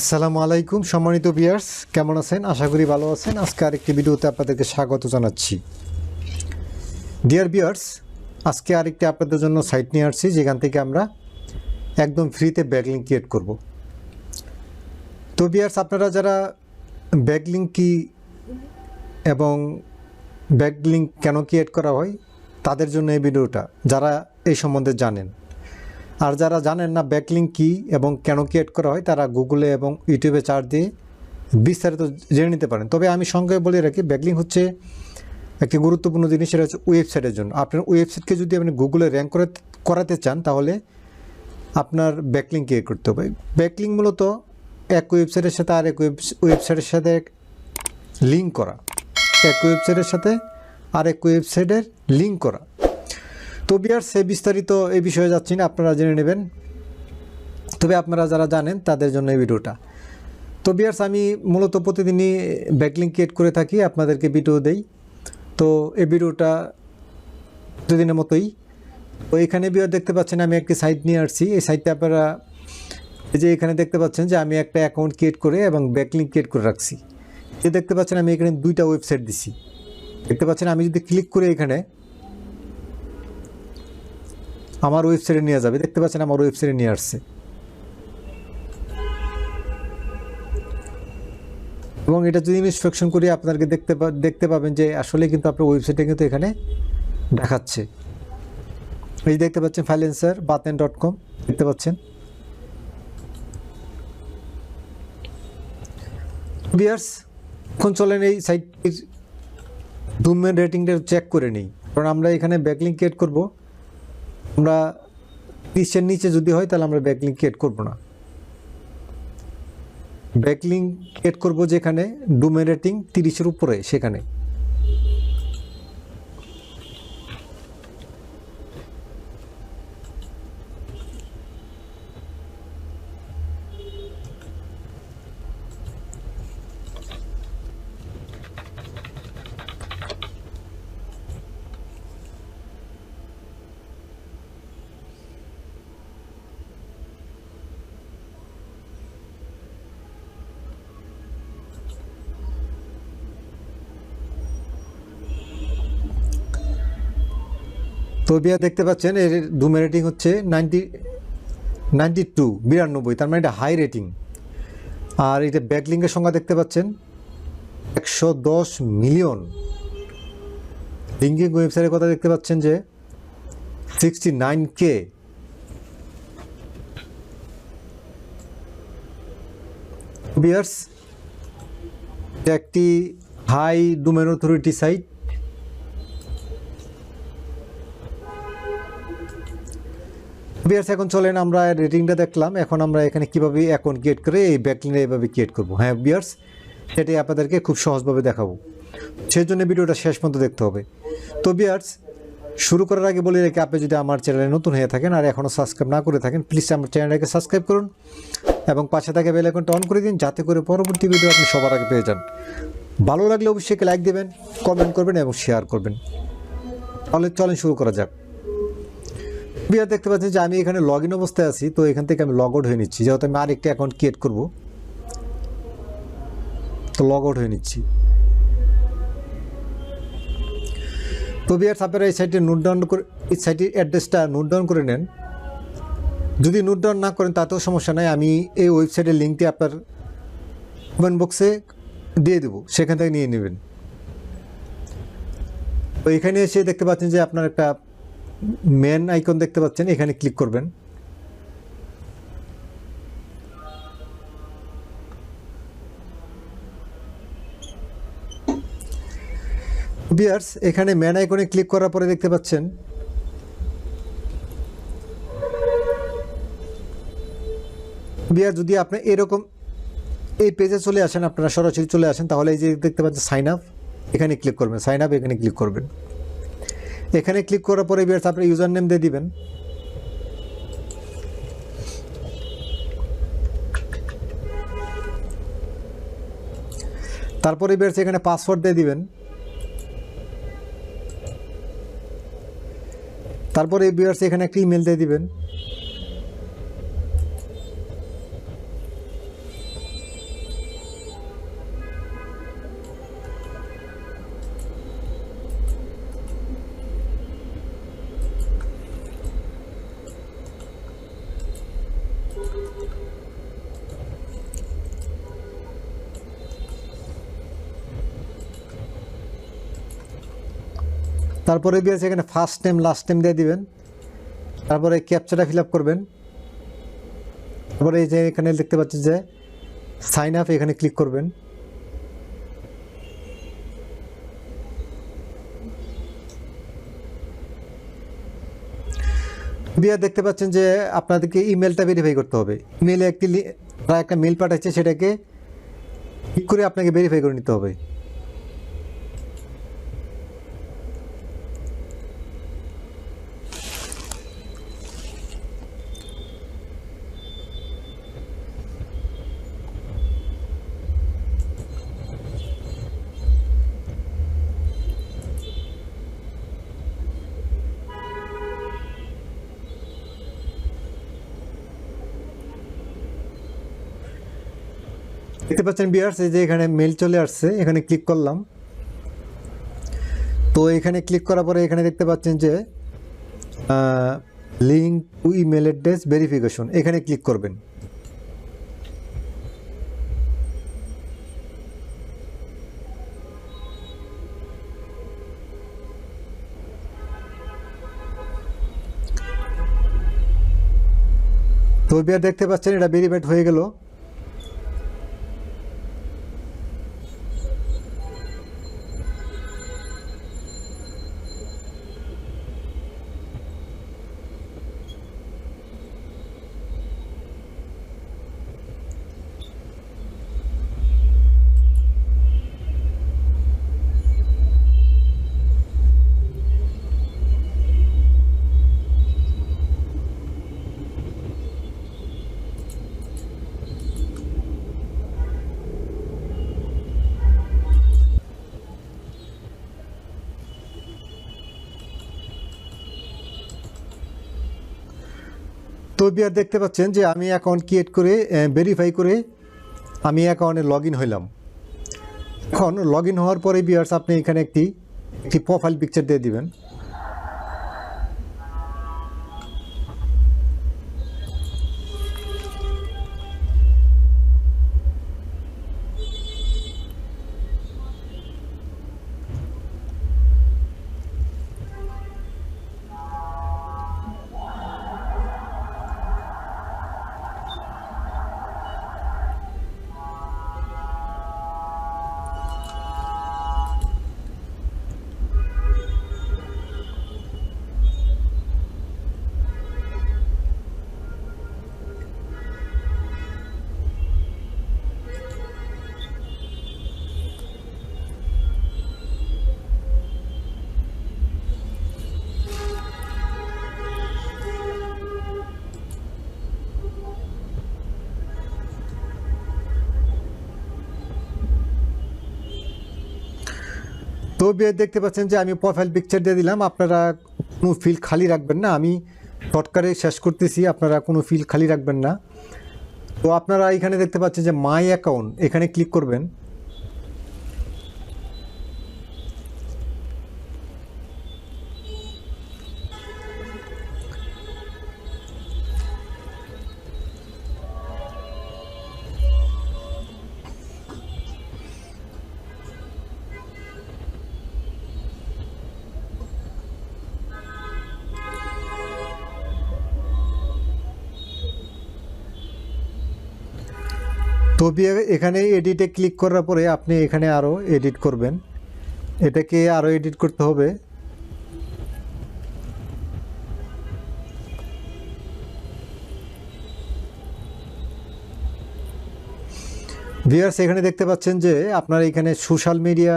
আসসালামু আলাইকুম, সম্মানিত বিয়ার্স কেমন আছেন? আশা করি ভালো আছেন। আজকে আরেকটি ভিডিওতে আপনাদেরকে স্বাগত জানাচ্ছি। ডিয়ার বিয়ার্স আজকে আরেকটি আপনাদের জন্য সাইট নিয়ে আসছি, যেখান থেকে আমরা একদম ফ্রিতে ব্যাকলিং ক্রিয়েট করব। তো বিয়ার্স আপনারা যারা ব্যাকলিং কি এবং ব্যাকলিং কেন ক্রিয়েট করা হয়, তাদের জন্য এই ভিডিওটা, যারা এই সম্বন্ধে জানেন। আর যারা জানেন না ব্যাকলিং কি এবং কেন ক্রিয়েট করা হয়, তারা গুগলে এবং ইউটিউবে চার্জ দিয়ে বিস্তারিত জেনে নিতে পারেন। তবে আমি সঙ্গে বলে রাখি ব্যাকলিং হচ্ছে একটি গুরুত্বপূর্ণ জিনিস, সেটা হচ্ছে ওয়েবসাইটের জন্য। আপনার ওয়েবসাইটকে যদি আপনি গুগলে র্যাঙ্ক করে, করাতে চান, তাহলে আপনার ব্যাকলিং ক্রিয়েট করতে হবে। ব্যাকলিং মূলত এক ওয়েবসাইটের সাথে আর এক ওয়েবসাইটের সাথে লিঙ্ক করা। এক ওয়েবসাইটের সাথে আর এক ওয়েবসাইটের লিঙ্ক করা। তো বিয়ার সে বিস্তারিত এই বিষয়ে যাচ্ছি না, আপনারা জেনে নেবেন। তবে আপনারা যারা জানেন, তাদের জন্য এই ভিডিওটা। তো বিয়ার্স, আমি মূলত প্রতিদিনই ব্যাকলিং ক্রিয়েট করে থাকি, আপনাদেরকে ভিডিও দেই। তো এই ভিডিওটা প্রতিদিনের মতোই। তো এখানে বিয়ার দেখতে পাচ্ছেন, আমি একটি সাইট নিয়ে আসছি। এই সাইটটা আপনারা যে এখানে দেখতে পাচ্ছেন যে আমি একটা অ্যাকাউন্ট ক্রিয়েট করে এবং ব্যাকলিং ক্রিয়েট করে রাখছি। এই দেখতে পাচ্ছেন, আমি এখানে দুইটা ওয়েবসাইট দিছি। দেখতে পাচ্ছেন, আমি যদি ক্লিক করে এখানে আমার ওয়েবসাইটে নিয়ে যাবে। দেখতে পাচ্ছেন আমার ওয়েবসাইটে নিয়ে আসছে। এবং এটা যদি ইনস্ট্রাকশন করি, আপনাদেরকে দেখতে দেখতে পাবেন যে আসলে কিন্তু আপনার ওয়েবসাইটে কিন্তু এখানে দেখাচ্ছে। এই দেখতে পাচ্ছেন ফাইলেন্সার বাতেন ডট কম, দেখতে পাচ্ছেন। বিয়ার্স এখন চলেন এই সাইটটির ডোমেন রেটিংটা চেক করে নিই। কারণ আমরা এখানে ব্যাকলিং ক্রিয়েট করব। আমরা তিরিশের নিচে যদি হয়, তাহলে আমরা ব্যাকলিং ক্রিয়েট করব না। ব্যাকলিং ক্রিয়েট করব যেখানে ডোমেন রেটিং তিরিশের উপরে, সেখানে। তো বিয়া দেখতে পাচ্ছেন, এর ডোমেন রেটিং হচ্ছে নাইনটি নাইনটি টু বিরানব্বই, তার মানে এটা হাই রেটিং আর এটা ব্যাকলিংয়ের সংখ্যা দেখতে পাচ্ছেন, একশো দশ মিলিয়ন লিঙ্কিং ওয়েবসাইটের কথা দেখতে পাচ্ছেন যে সিক্সটি নাইন কে বিয়ার্স একটি high domain authority site bears এখন চলেন, আমরা রেটিংটা দেখলাম। এখন আমরা এখানে কীভাবে অ্যাকাউন্ট ক্রিয়েট করে এই ব্যাকলিংটা এইভাবে ক্রিয়েট করব। হ্যাঁ বিয়ার্স সেটাই আপনাদেরকে খুব সহজভাবে দেখাবো। সেই জন্য ভিডিওটা শেষ পর্যন্ত দেখতে হবে। তো বিয়ার্স শুরু করার আগে বলে রেখে, আপনি যদি আমার চ্যানেলে নতুন হয়ে থাকেন আর এখনও সাবস্ক্রাইব না করে থাকেন প্লিজ আমার চ্যানেলটাকে সাবস্ক্রাইব করুন এবং পাশে থাকা বেল আইকনটা অন করে দিন, যাতে করে পরবর্তী ভিডিও আপনি সবার আগে পেয়ে যান। ভালো লাগলে অবশ্যই লাইক দেবেন কমেন্ট করবেন এবং শেয়ার করবেন। তাহলে চলেন, শুরু করা যাক। বিয়ার দেখতে পাচ্ছেন যে আমি এখানে লগ ইন অবস্থায় আছি, তো এখান থেকে আমি লগ আউট হয়ে নিচ্ছি। যেহেতু আমি আরেকটি অ্যাকাউন্ট ক্রিয়েট করব, তো লগ আউট হয়ে নিচ্ছি। তো বিয়ার আপনারা এই সাইটে নোট ডাউন করে এই সাইটের অ্যাড্রেসটা নোট ডাউন করে নেন। যদি নোট ডাউন না করেন, তাতেও সমস্যা নাই। আমি এই ওয়েবসাইটের লিঙ্কটি আপনার কমেন্ট বক্সে দিয়ে দেবো। সেখান থেকে নিয়ে নেবেন। তো এখানে এসে দেখতে পাচ্ছেন যে আপনার একটা মেন আইকন দেখতে পাচ্ছেন, এখানে ক্লিক করবেন। বিয়ার্স এখানে মেন আইকনে ক্লিক করার পরে দেখতে পাচ্ছেন বিয়ার যদি আপনি এরকম এই পেজে চলে আসেন, আপনারা সরাসরি চলে আসেন, তাহলে এই যে দেখতে পাচ্ছেন সাইন আপ এখানে ক্লিক করবেন সাইন আপ এখানে ক্লিক করবেন। এখানে ক্লিক করার পরে বিয়ার্স আপনি ইউজার নেম দিয়ে দিবেন। তারপরে বিয়ার্স এখানে পাসওয়ার্ড দিয়ে দিবেন। তারপরে বিয়ার্স এখানে একটা ইমেল দিয়ে দিবেন। তারপরে বিয়ার্স এখানে ফার্স্ট নেম লাস্ট নেম দিয়ে দিবেন। তারপরে ক্যাপচাটা ফিল করবেন। তারপরে এই যে এখানে দেখতে পাচ্ছি যে সাইন আপ এখানে ক্লিক করবেন। বিয়া দেখতে পাচ্ছেন যে আপনাদেরকে ইমেলটা ভেরিফাই করতে হবে। ইমেলে একটি একটা মেল পাঠাচ্ছে সেটাকে ক্লিক করে আপনাকে ভেরিফাই করে নিতে হবে। দেখতে পাচ্ছেন বিয়ার্স এই যে এখানে মেল চলে আসছে, এখানে ক্লিক করলাম। তো এখানে ক্লিক করার পরে এখানে দেখতে পাচ্ছেন যে link to email address verification এখানে ক্লিক করবেন। তো বিয়ার দেখতে পাচ্ছেন এটা ভেরিফাইড হয়ে গেল। তো বিয়ার দেখতে পাচ্ছেন যে আমি অ্যাকাউন্ট ক্রিয়েট করে ভেরিফাই করে আমি অ্যাকাউন্টে লগ ইন হইলাম। এখন লগ ইন হওয়ার পরে বিয়ার্স আপনি এখানে একটি একটি প্রোফাইল পিকচার দিয়ে দিবেন। বিয়ে দেখতে পাচ্ছেন যে আমি প্রোফাইল পিকচার দিয়ে দিলাম। আপনারা কোনো ফিল খালি রাখবেন না। আমি শর্টকারে শেষ করতেছি। আপনারা কোনো ফিল খালি রাখবেন না। তো আপনারা এখানে দেখতে পাচ্ছেন যে মাই অ্যাকাউন্ট এখানে ক্লিক করবেন। তো এখানে এডিটে ক্লিক করার পরে আপনি এখানে আরও এডিট করবেন। এটাকে আরও এডিট করতে হবে। ভিয়ার্স এখানে দেখতে পাচ্ছেন যে আপনার এখানে সোশ্যাল মিডিয়া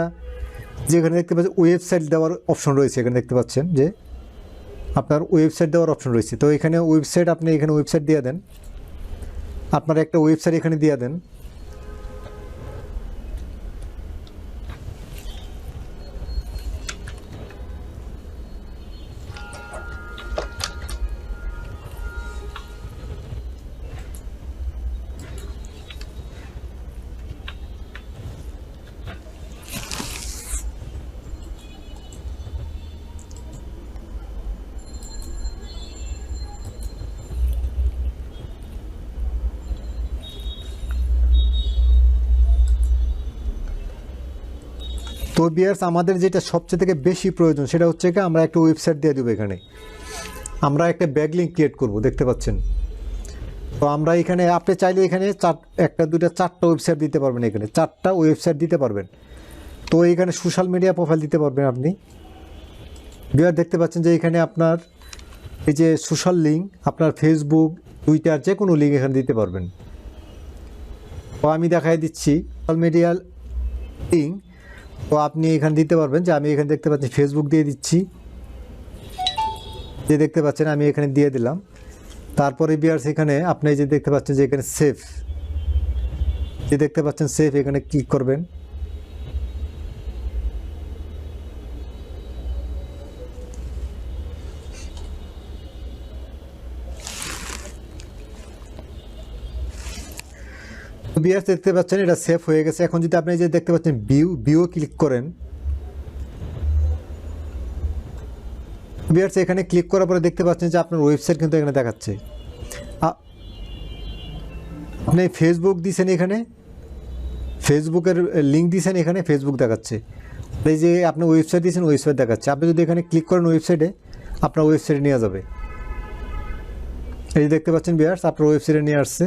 যেখানে দেখতে পাচ্ছেন ওয়েবসাইট দেওয়ার অপশন রয়েছে, এখানে দেখতে পাচ্ছেন যে আপনার ওয়েবসাইট দেওয়ার অপশন রয়েছে। তো এখানে ওয়েবসাইট আপনি এখানে ওয়েবসাইট দিয়ে দেন। আপনার একটা ওয়েবসাইট এখানে দিয়ে দেন। তো বিয়ার্স, আমাদের যেটা সবচেয়ে থেকে বেশি প্রয়োজন, সেটা হচ্ছে কি আমরা একটা ওয়েবসাইট দিয়ে দেবো এখানে। আমরা একটা ব্যাগ লিঙ্ক ক্রিয়েট করব, দেখতে পাচ্ছেন? তো আমরা এখানে, আপনি চাইলে এখানে চার, একটা, দুইটা, চারটা ওয়েবসাইট দিতে পারবেন এখানে। চারটা ওয়েবসাইট দিতে পারবেন। তো এখানে সোশ্যাল মিডিয়া প্রোফাইল দিতে পারবেন আপনি। বিয়ার দেখতে পাচ্ছেন যে এখানে আপনার এই যে সোশ্যাল লিঙ্ক আপনার ফেসবুক টুইটার যে কোনো লিঙ্ক এখানে দিতে পারবেন। তো আমি দেখাই দিচ্ছি সোশ্যাল মিডিয়া লিঙ্ক তো আপনি এখানে দিতে পারবেন যে আমি এখানে দেখতে পাচ্ছি ফেসবুক দিয়ে দিচ্ছি। যে দেখতে পাচ্ছেন, আমি এখানে দিয়ে দিলাম। তারপরে বিয়ার্স সেখানে আপনি যে দেখতে পাচ্ছেন যে এখানে সেফ যে দেখতে পাচ্ছেন সেফ এখানে ক্লিক করবেন। বিয়ার্স দেখতে পাচ্ছেন, এটা সেফ হয়ে গেছে। এখন যদি আপনি যে দেখতে পাচ্ছেন ভিউ ভিউ ক্লিক করেন বিয়ার্স এখানে ক্লিক করার পরে দেখতে পাচ্ছেন যে আপনার ওয়েবসাইট কিন্তু এখানে দেখাচ্ছে। আপনি ফেসবুক দিয়েছেন এখানে ফেসবুকের লিঙ্ক দিয়েছেন এখানে ফেসবুক দেখাচ্ছে। এই যে আপনি ওয়েবসাইট দিয়েছেন ওয়েবসাইট দেখাচ্ছে। আপনি যদি এখানে ক্লিক করেন ওয়েবসাইটে আপনার ওয়েবসাইটে নিয়ে যাবে। এই দেখতে পাচ্ছেন বিয়ার্স আপনার ওয়েবসাইটে নিয়ে আসছে।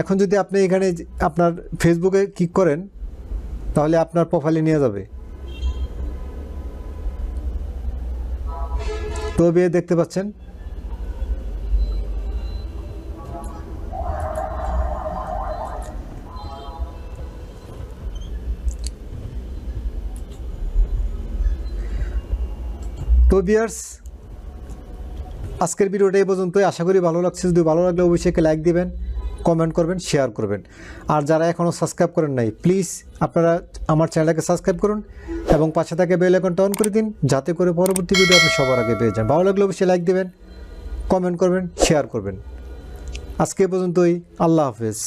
এখন যদি আপনি এখানে আপনার ফেসবুকে ক্লিক করেন, তাহলে আপনার প্রোফাইলে নিয়ে যাবে। তো বিয়ে দেখতে পাচ্ছেন তো বিয়ার্স আজকের ভিডিওটা এই পর্যন্তই। আশা করি ভালো লাগছে। যদি ভালো লাগলে অবশ্যই লাইক দিবেন। কমেন্ট করবেন শেয়ার করবেন। আর যারা এখনও সাবস্ক্রাইব করেন নাই প্লিজ আপনারা আমার চ্যানেলটাকে সাবস্ক্রাইব করুন এবং পাশে থাকে বেল আইকনটা অন করে দিন, যাতে করে পরবর্তী ভিডিও আপনি সবার আগে পেয়ে যান। ভালো লাগলে অবশ্যই লাইক দেবেন কমেন্ট করবেন শেয়ার করবেন। আজকে পর্যন্তই, আল্লাহ হাফেজ।